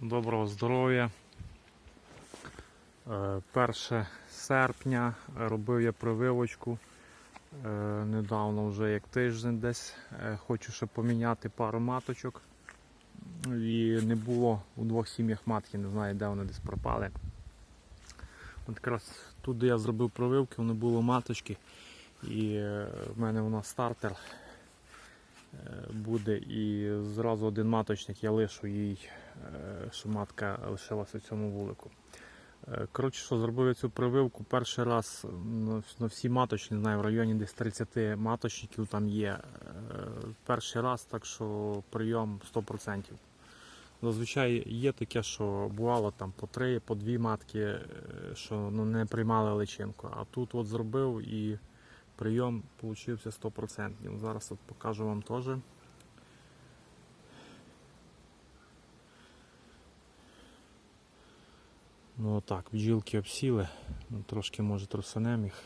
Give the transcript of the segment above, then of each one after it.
Доброго здоров'я. Е, 1 серпня робив я прививочку. Е, Недавно вже як тиждень десь. Е, Хочу ще поміняти пару маточок. І не було у двох сім'ях матки, не знаю де вони десь пропали. От якраз тут, де я зробив прививки, вони було маточки. І е, в мене вона стартер е, буде. І зразу один маточник я лишу їй, е, що матка лишилася в цьому вулику. Е, Коротше, що зробив я цю прививку перший раз на, всі маточні, знаю, в районі десь 30 маточників там є. Е, Перший раз, так що прийом 100%. Зазвичай є таке, що бувало там по три, по дві матки, е, що ну, не приймали личинку. А тут от зробив і прийом получився 100%. Зараз от покажу вам теж. Ну так, бджілки обсіли, ну, трошки може трусанем їх.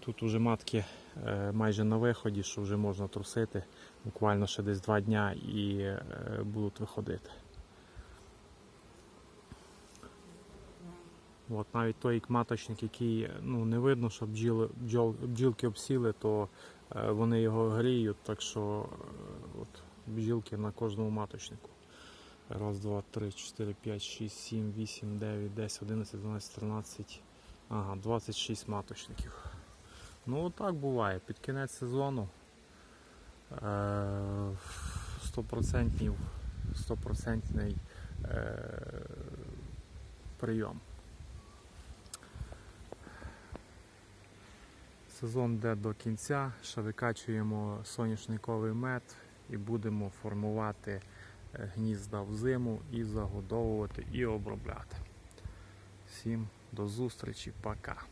Тут уже матки е, майже на виході, що вже можна трусити. Буквально ще десь два дня і е, будуть виходити. От навіть той маточник, який ну, не видно, що бджіли, бджол, бджілки обсіли, то е, вони його гріють, так що от, бджілки на кожному маточнику. Раз, два, три, чотири, п'ять, шість, сім, вісім, дев'ять, десять, одинадцять, дванадцять, тринадцять. Ага, 26 маточників. Ну отак буває. Під кінець сезону е, 100% 100% е, прийом. Сезон йде до кінця, ще викачуємо соняшниковий мед і будемо формувати гнізда в зиму і загодовувати і обробляти. Всім до зустрічі, пока.